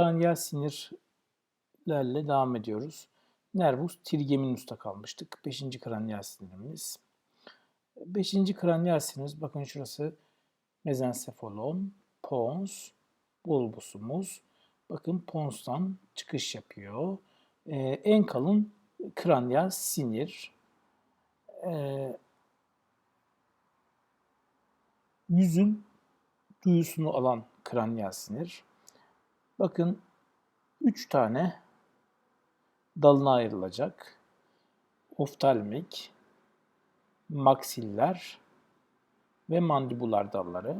Kraniyal sinirlerle devam ediyoruz. Nervus trigeminus'ta kalmıştık. Beşinci kraniyal sinirimiz. Beşinci kraniyal sinirimiz bakın şurası mezencephalon, pons, bulbusumuz. Bakın ponstan çıkış yapıyor. Ee, en kalın kraniyal sinir. Ee, yüzün duyusunu alan kraniyal sinir. Bakın 3 tane dalına ayrılacak. Oftalmik, maksiller ve mandibular dalları.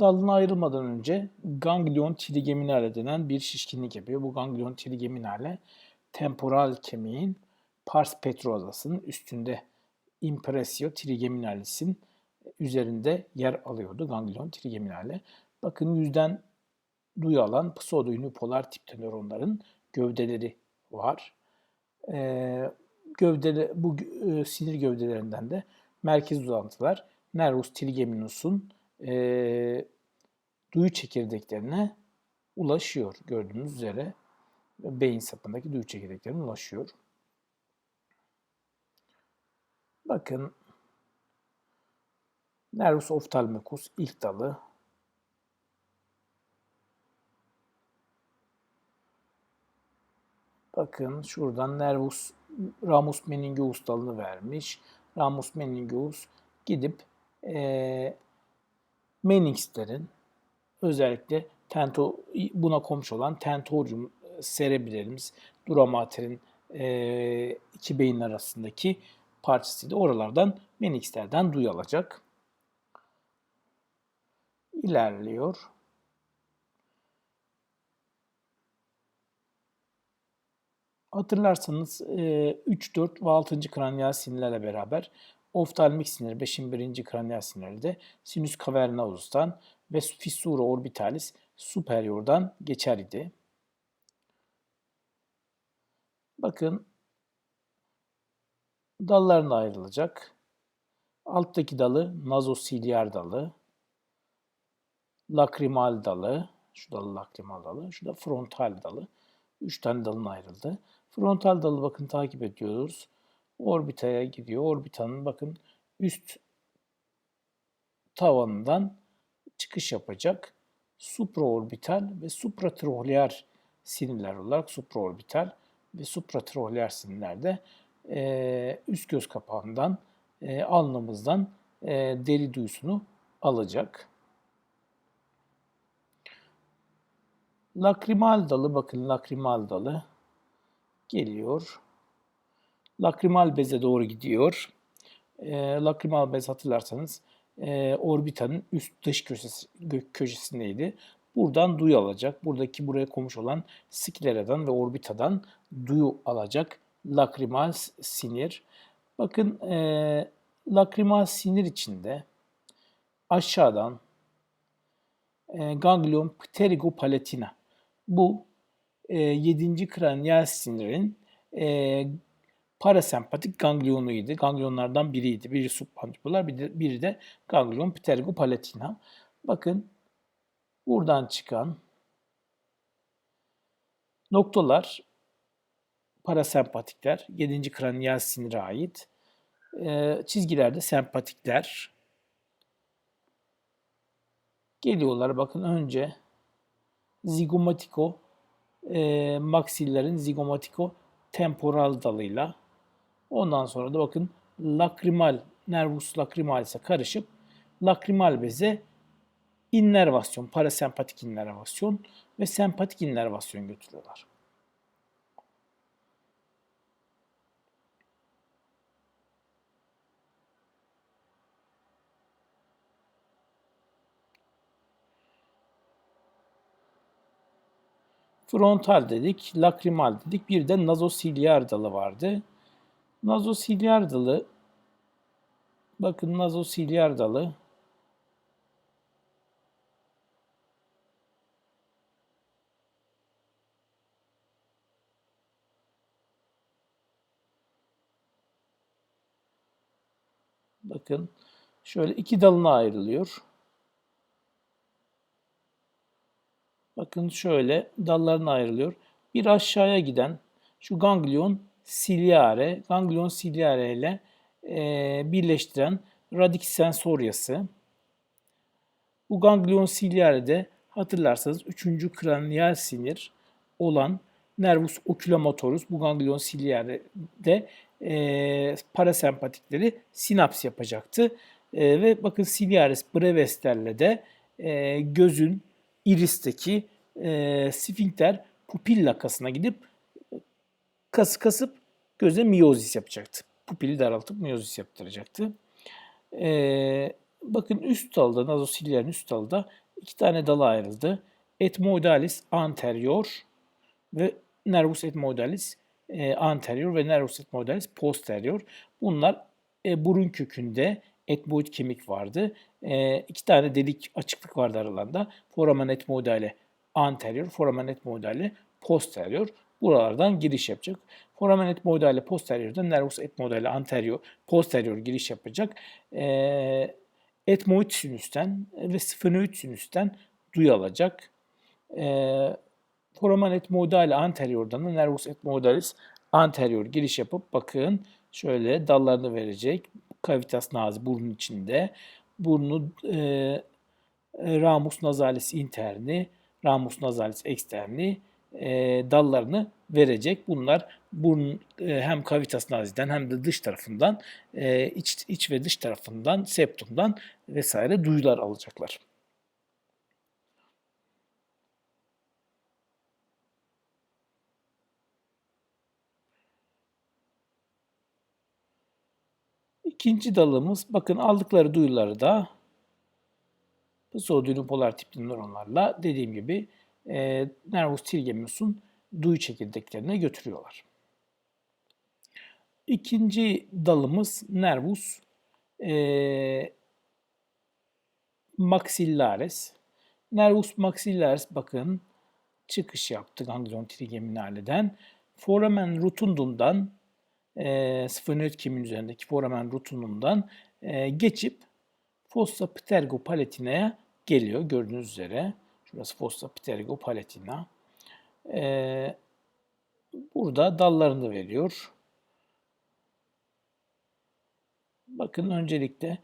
Dalına ayrılmadan önce ganglion trigeminale denen bir şişkinlik yapıyor. Bu ganglion trigeminale temporal kemiğin pars petrosasının üstünde impressio trigeminalis'in üzerinde yer alıyordu ganglion trigeminale. Bakın yüzden duyu alan pseudounipolar tipte nöronların gövdeleri var. Ee, gövdeli, bu e, sinir gövdelerinden de merkez uzantılar nervus trigeminus'un e, duyu çekirdeklerine ulaşıyor. Gördüğünüz üzere beyin sapındaki duyu çekirdeklerine ulaşıyor. Bakın Nervus ophthalmicus ilk dalı. Bakın şuradan nervus ramus meningeus dalını vermiş. Ramus meningeus gidip e, meninxlerin özellikle tento, buna komşu olan tentorium cerebralimiz, dura mater'in e, iki beyin arasındaki parçasıydı. Oralardan meninxlerden duyu alacak ilerliyor. Hatırlarsanız 3, 4 ve 6. kraniyal sinirlerle beraber oftalmik sinir 5. 1. kraniyal sinirde sinüs cavernosus'tan ve fissura orbitalis superior'dan geçer idi. Bakın dallarına ayrılacak. Alttaki dalı nazosilyar dalı, lakrimal dalı, şu dalı lakrimal dalı, şu da frontal dalı. Üç tane dalın ayrıldı. Frontal dalı bakın takip ediyoruz. Orbitaya gidiyor. Orbitanın bakın üst tavanından çıkış yapacak. Supraorbital ve supratrohlear sinirler olarak supraorbital ve supratrohlear sinirlerde e, üst göz kapağından e, alnımızdan e, deri duyusunu alacak. Lakrimal dalı, bakın lakrimal dalı geliyor. Lakrimal beze doğru gidiyor. E, lakrimal bez hatırlarsanız e, orbitanın üst dış köşesi, köşesindeydi. Buradan duyu alacak. Buradaki buraya komuş olan sklera'dan ve orbitadan duyu alacak lakrimal sinir. Bakın e, lakrimal sinir içinde aşağıdan e, ganglion pterigopalatina bu e, 7. kraniyal sinirin e, parasempatik ganglionuydu. Ganglionlardan biriydi. Biri submandibular, biri de, biri de ganglion ptergopalatina. Bakın buradan çıkan noktalar parasempatikler, 7. kraniyal sinire ait. E, çizgilerde sempatikler. Geliyorlar bakın önce zigomatiko e, maksillerin zigomatiko temporal dalıyla ondan sonra da bakın lakrimal nervus lakrimal ise karışıp lakrimal beze innervasyon, parasempatik innervasyon ve sempatik innervasyon götürüyorlar. Frontal dedik, lakrimal dedik. Bir de nazosilyar dalı vardı. Nazosilyar dalı bakın nazosilyar dalı Bakın şöyle iki dalına ayrılıyor. Bakın şöyle dallarına ayrılıyor. Bir aşağıya giden şu ganglion ciliare, ganglion ciliare ile e, birleştiren radix sensoryası. Bu ganglion ciliare'de hatırlarsanız 3. kraniyal sinir olan nervus oculomotorus bu ganglion ciliare'de e, parasempatikleri sinaps yapacaktı. E, ve bakın ciliaris breveslerle de e, gözün iristeki e, sfinkter pupilla kasına gidip kası kasıp göze miyozis yapacaktı. Pupili daraltıp miyozis yaptıracaktı. E, bakın üst dalda, nazosiliyerin üst dalda iki tane dala ayrıldı. Etmoidalis anterior ve nervus etmoidalis e, anterior ve nervus etmoidalis posterior. Bunlar e, burun kökünde etmoid kemik vardı. E, iki tane delik açıklık vardı aralarında. Foramen etmoidale anterior, foramen etmoidale posterior. Buralardan giriş yapacak. Foramen etmoidale posterior'da nervus etmoidale anterior, posterior giriş yapacak. E, etmoid sinüsten ve sfenoid sinüsten duyu alacak. E, foramen etmoidale anterior'dan da nervus etmoidalis anterior giriş yapıp bakın şöyle dallarını verecek. Cavitas nazi burnun içinde. Burnu e, ramus nasalis interni, ramus nasalis externi e, dallarını verecek. Bunlar burun e, hem cavitas naziden hem de dış tarafından e, iç, iç ve dış tarafından septumdan vesaire duyular alacaklar. İkinci dalımız bakın aldıkları duyuları da pseudolin polar tipli nöronlarla dediğim gibi e, nervus trigeminus'un duyu çekirdeklerine götürüyorlar. İkinci dalımız nervus e, maxillaris. Nervus maxillaris bakın çıkış yaptı ganglion trigeminaliden. Foramen rotundumdan e, sfenoid kemiğin üzerindeki foramen rotundumdan e, geçip fossa ptergo palatina'ya geliyor gördüğünüz üzere. Şurası fossa ptergo palatina. E, burada dallarını veriyor. Bakın öncelikle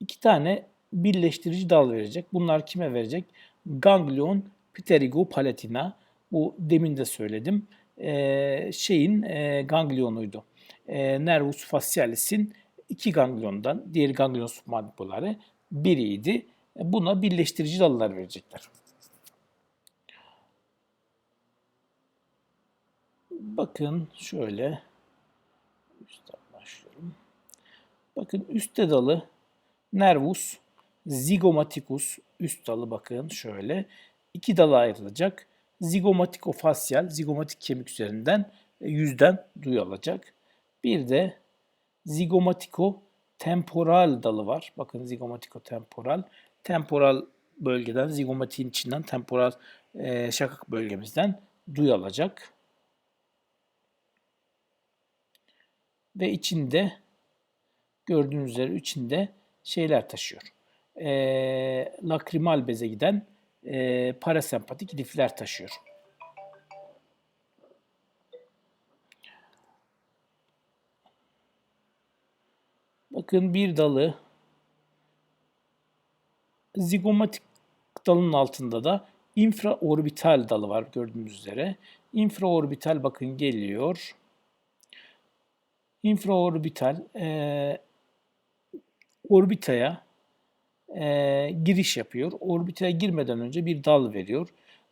iki tane birleştirici dal verecek. Bunlar kime verecek? Ganglion pterigopalatina. Bu demin de söyledim. Ee, şeyin e, ganglionuydu. Ee, nervus facialis'in iki gangliondan, diğer ganglion submandibulare biriydi. Buna birleştirici dallar verecekler. Bakın şöyle başlıyorum. Bakın üstte dalı nervus zigomaticus üst dalı bakın şöyle iki dala ayrılacak. Zigomatikofasyal, zigomatik kemik üzerinden e, yüzden duyu alacak. Bir de zigomatiko temporal dalı var. Bakın zigomatiko temporal. Temporal bölgeden, zigomatiğin içinden, temporal e, şakak bölgemizden duyu alacak. Ve içinde gördüğünüz üzere içinde şeyler taşıyor. E, lakrimal beze giden e, parasempatik lifler taşıyor. Bakın bir dalı zigomatik dalın altında da infraorbital dalı var gördüğünüz üzere. Infraorbital bakın geliyor. Infraorbital e, orbitaya e, giriş yapıyor. Orbitaya girmeden önce bir dal veriyor.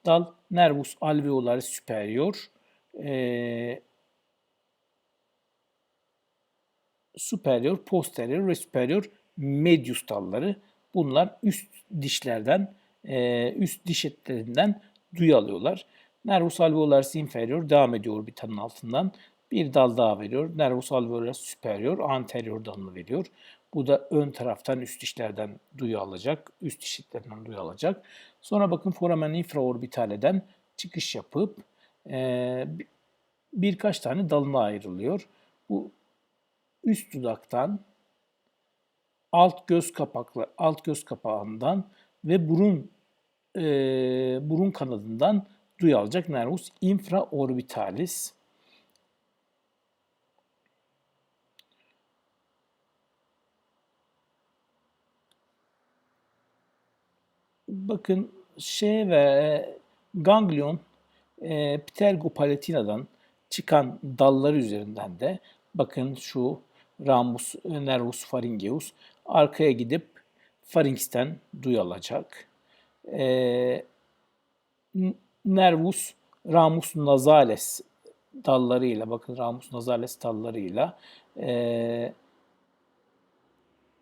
Dal nervus alveolaris superior e, superior, posterior ve superior medius dalları. Bunlar üst dişlerden, e, üst diş etlerinden duyu alıyorlar. Nervus alveolaris inferior devam ediyor orbitanın altından. Bir dal daha veriyor. Nervus alveolaris superior anterior dalını veriyor. Bu da ön taraftan üst dişlerden duyu alacak. Üst dişiklerinden duyu alacak. Sonra bakın foramen infraorbitaleden çıkış yapıp e, birkaç tane dalına ayrılıyor. Bu üst dudaktan alt göz kapaklı alt göz kapağından ve burun e, burun kanadından duyu alacak nervus infraorbitalis. Bakın şey ve ganglion e, ptergopalatina'dan çıkan dalları üzerinden de bakın şu ramus nervus pharyngeus arkaya gidip faringsten duyu alacak. E, nervus ramus nasales dallarıyla bakın ramus nasales dallarıyla e,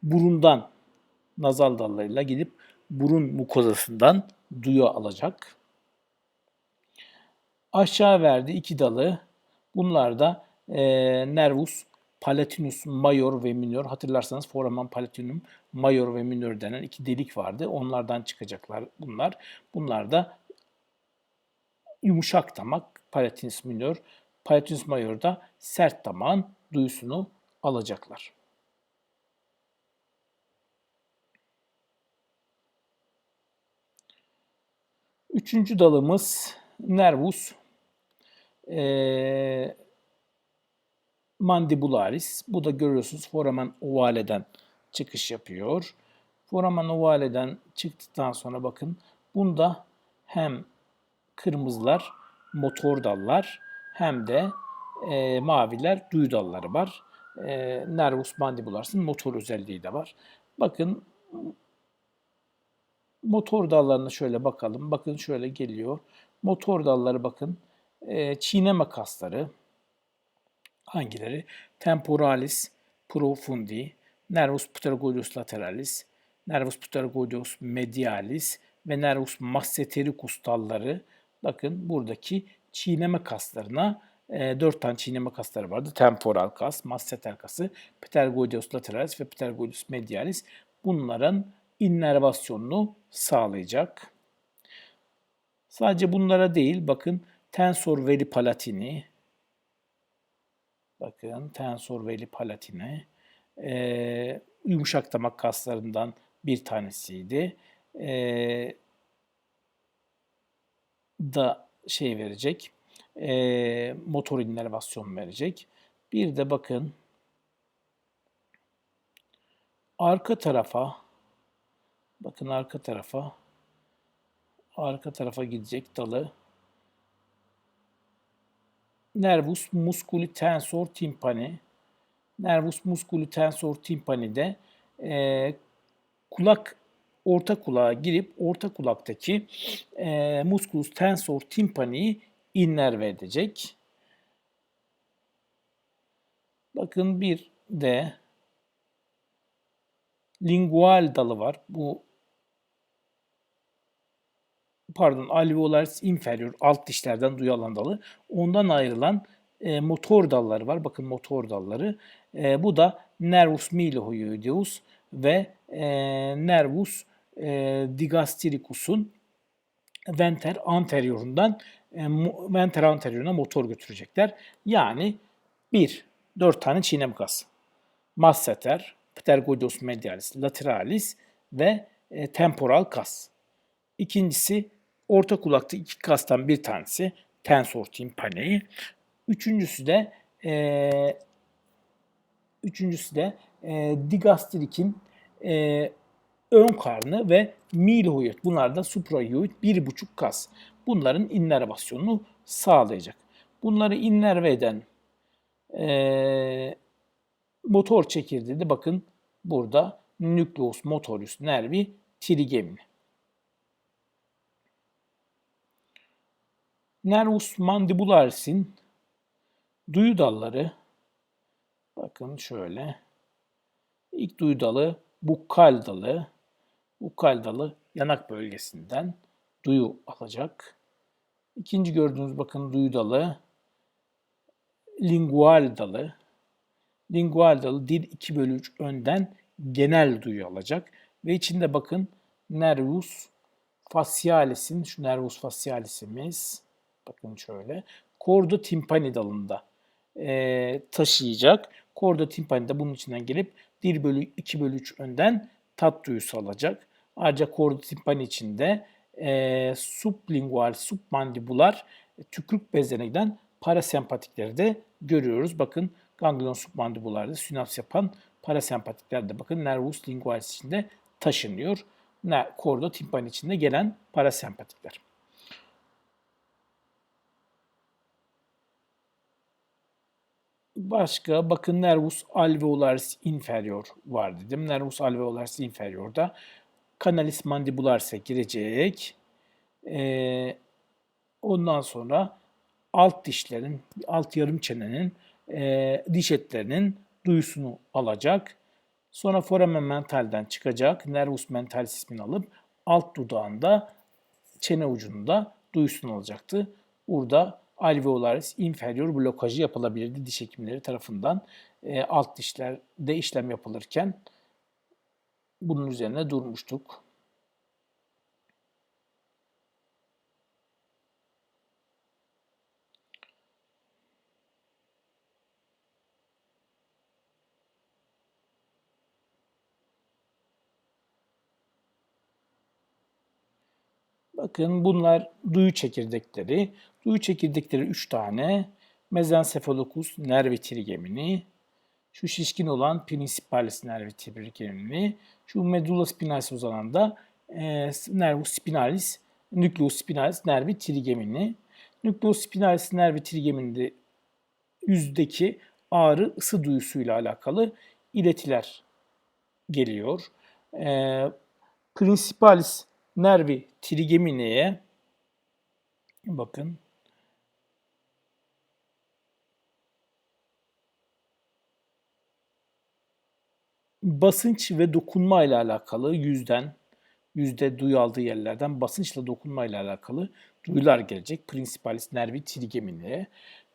burundan nazal dallarıyla gidip burun mukozasından duyu alacak. Aşağı verdi iki dalı. Bunlar da e, nervus palatinus major ve minor. Hatırlarsanız foramen palatinum major ve minor denen iki delik vardı. Onlardan çıkacaklar bunlar. Bunlar da yumuşak damak palatinus minor. Palatinus major da sert damağın duyusunu alacaklar. Üçüncü dalımız nervus e, mandibularis. Bu da görüyorsunuz foramen ovaleden çıkış yapıyor. Foramen ovaleden çıktıktan sonra bakın bunda hem kırmızılar motor dallar hem de e, maviler duyu dalları var. E, nervus mandibularis'in motor özelliği de var. Bakın motor dallarına şöyle bakalım. Bakın şöyle geliyor. Motor dalları bakın. E, çiğneme kasları. Hangileri? Temporalis profundi, nervus pterygoideus lateralis, nervus pterygoideus medialis ve nervus massetericus dalları. Bakın buradaki çiğneme kaslarına e, 4 tane çiğneme kasları vardı. Temporal kas, masseter kası, pterygoideus lateralis ve pterygoideus medialis. Bunların innervasyonunu sağlayacak. Sadece bunlara değil, bakın tensor veli palatini, bakın tensor veli palatini, e, yumuşak damak kaslarından bir tanesiydi. E, da şey verecek, e, motor innervasyon verecek. Bir de bakın arka tarafa Bakın arka tarafa arka tarafa gidecek dalı. Nervus musculi tensor timpani. Nervus musculi tensor timpani de e, kulak orta kulağa girip orta kulaktaki e, musculus tensor timpaniyi innerve edecek. Bakın bir de lingual dalı var. Bu pardon alveolaris inferior alt dişlerden duyu alan dalı. Ondan ayrılan e, motor dalları var. Bakın motor dalları. E, bu da nervus milohyoideus ve e, nervus e, digastricus'un venter anteriorundan e, venter anterioruna motor götürecekler. Yani bir, dört tane çiğnem kas. Masseter, ptergoideus medialis, lateralis ve e, temporal kas. İkincisi orta kulakta iki kastan bir tanesi tensor timpani. Üçüncüsü de e, üçüncüsü de e, digastrikin e, ön karnı ve milhyoid. Bunlar da suprahyoid bir buçuk kas. Bunların innervasyonunu sağlayacak. Bunları innerve eden e, motor çekirdeği de bakın burada nucleus motorius nervi trigemini. Nervus mandibularis'in duyu dalları bakın şöyle ilk duyu dalı bukkal dalı bukkal dalı yanak bölgesinden duyu alacak. İkinci gördüğünüz bakın duyu dalı lingual dalı. Lingual dalı dil 2 bölü 3 önden genel duyu alacak. Ve içinde bakın nervus facialis'in, şu nervus facialis'imiz Bakın şöyle. Kordo timpani dalında e, taşıyacak. Kordo timpani de bunun içinden gelip 1 bölü 2 bölü 3 önden tat duyusu alacak. Ayrıca korda timpani içinde e, sublingual, submandibular e, tükürük bezlerine giden parasempatikleri de görüyoruz. Bakın ganglion submandibularda sinaps yapan parasempatikler de bakın nervus lingualis içinde taşınıyor. Korda timpani içinde gelen parasempatikler. Başka bakın nervus alveolaris inferior var dedim. Nervus alveolaris inferior'da canalis mandibularis'e girecek. Ee, ondan sonra alt dişlerin, alt yarım çenenin e, diş etlerinin duyusunu alacak. Sonra foramen mentalden çıkacak. Nervus mentalis ismini alıp alt dudağında çene ucunda duyusunu alacaktı. Burada alveolaris inferior blokajı yapılabilirdi diş hekimleri tarafından. E, alt dişlerde işlem yapılırken bunun üzerine durmuştuk. Bakın bunlar duyu çekirdekleri. Duyu çekirdekleri 3 tane. Mezencephalocus nervi trigemini, şu şişkin olan principalis nervi trigemini, şu medulla spinalis uzanan da e, nervus spinalis, nucleus spinalis nervi trigemini. Nucleus spinalis nervi trigemininde yüzdeki ağrı ısı duyusuyla alakalı iletiler geliyor. E, principalis nervi trigemineye bakın basınç ve dokunma ile alakalı yüzden yüzde duyu aldığı yerlerden basınçla dokunma ile alakalı duyular gelecek. Principalis nervi trigemineye.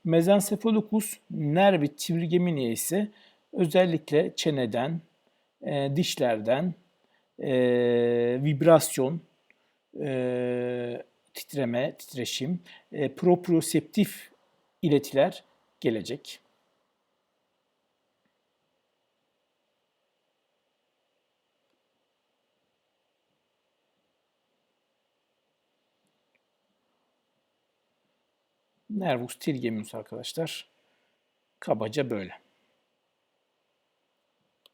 Mezencephalocus nervi trigemineye ise özellikle çeneden, e, dişlerden, e, vibrasyon, e, titreme, titreşim, e, proprioseptif iletiler gelecek. Nervus trigeminus arkadaşlar. Kabaca böyle.